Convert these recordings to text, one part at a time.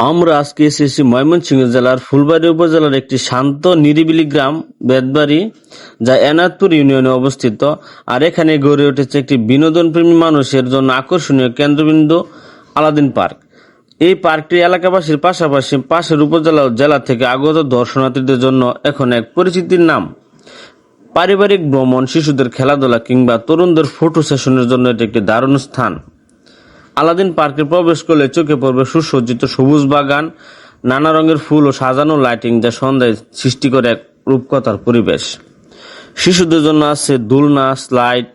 আমরা আজকে এসেছি ময়মনসিংহ জেলার ফুলবাড়ী উপজেলার একটি শান্ত, নিরিবিলি গ্রাম, বেদবাড়ি, যা এনাদপুর ইউনিয়নে অবস্থিত। আর এখানে গড়ে উঠেছে একটি বিনোদনপ্রেমী মানুষের জন্য আকর্ষণীয় কেন্দ্রবিন্দু, আলাদিন পার্ক। এই পার্কটি এলাকাবাসীর পাশাপাশি পাশের উপজেলা ও জেলা থেকে আগত দর্শনার্থীদের জন্য এখন এক পরিচিতির নাম। পারিবারিক ভ্রমণ, শিশুদের খেলাধুলা কিংবা তরুণদের ফটো সেশনের জন্য এটি একটি দারুণ স্থান। আলাদিন পার্কে প্রবেশ করলে চোখে পড়বে সুসজ্জিত সবুজ বাগান, নানা রঙের ফুল ও সাজানো লাইটিং যা সন্ধ্যায় সৃষ্টি করে এক রূপকথার পরিবেশ। শিশুদের জন্য আছে দোলনা, স্লাইড,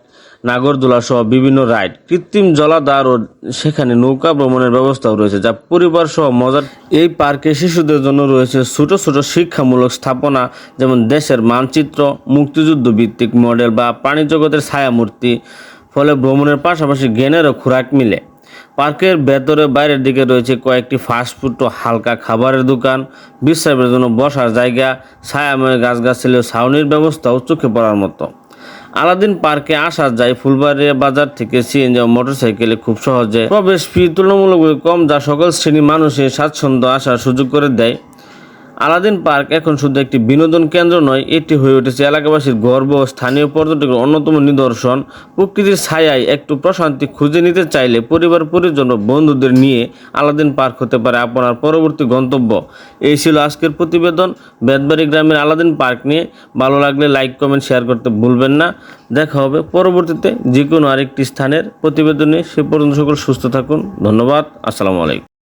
নাগরদোলা সহ বিভিন্ন রাইড। কৃত্রিম জলাধার ও সেখানে নৌকা ভ্রমণের ব্যবস্থাও রয়েছে, যা পরিবার সহ মজার। এই পার্কে শিশুদের জন্য রয়েছে ছোট ছোট শিক্ষামূলক স্থাপনা, যেমন দেশের মানচিত্র, মুক্তিযুদ্ধ ভিত্তিক মডেল বা প্রাণী জগতের ছায়ামূর্তি। ফলে ভ্রমণের পাশাপাশি জ্ঞানেরও খোরাক মিলে। পার্কের ভেতরে বাইরের দিকে রয়েছে কয়েকটি ফাস্টফুড ও হালকা খাবারের দোকান। বিশ্রামের জন্য বসার জায়গা, ছায়াময় গাছগাছালি ও ছাউনির ব্যবস্থাও চোখে পড়ার মতো। আলাদিন পার্কে আসা যায় ফুলবাড়িয়া বাজার থেকে সিএনজি মোটরসাইকেলে খুব সহজে। প্রবেশ ফি তুলনামূলকভাবে কম, যা সকল শ্রেণি মানুষের স্বাচ্ছন্দ্য আসার সুযোগ করে দেয়। আলাদিন পার্ক এখন শুধু একটি বিনোদন কেন্দ্র নয়, এটি হয়ে উঠেছে এলাকাবাসীর গর্ব স্থানীয় পর্যটকের অন্যতম নিদর্শন। প্রকৃতির ছায়ায় একটু প্রশান্তি খুঁজে নিতে চাইলে পরিবার পরিজন বন্ধুদের নিয়ে আলাদিন পার্ক হতে পারে আপনার পরবর্তী গন্তব্য। এই ছিল আজকের প্রতিবেদন। বেদবাড়ি গ্রামের আলাদিন পার্ক নিয়ে ভালো লাগলে লাইক, কমেন্ট, শেয়ার করতে ভুলবেন না। দেখা হবে পরবর্তীতে যে কোনো আরেকটি স্থানের প্রতিবেদনে। সে পর্যন্ত সকল সুস্থ থাকুন। ধন্যবাদ। আসসালামু আলাইকুম।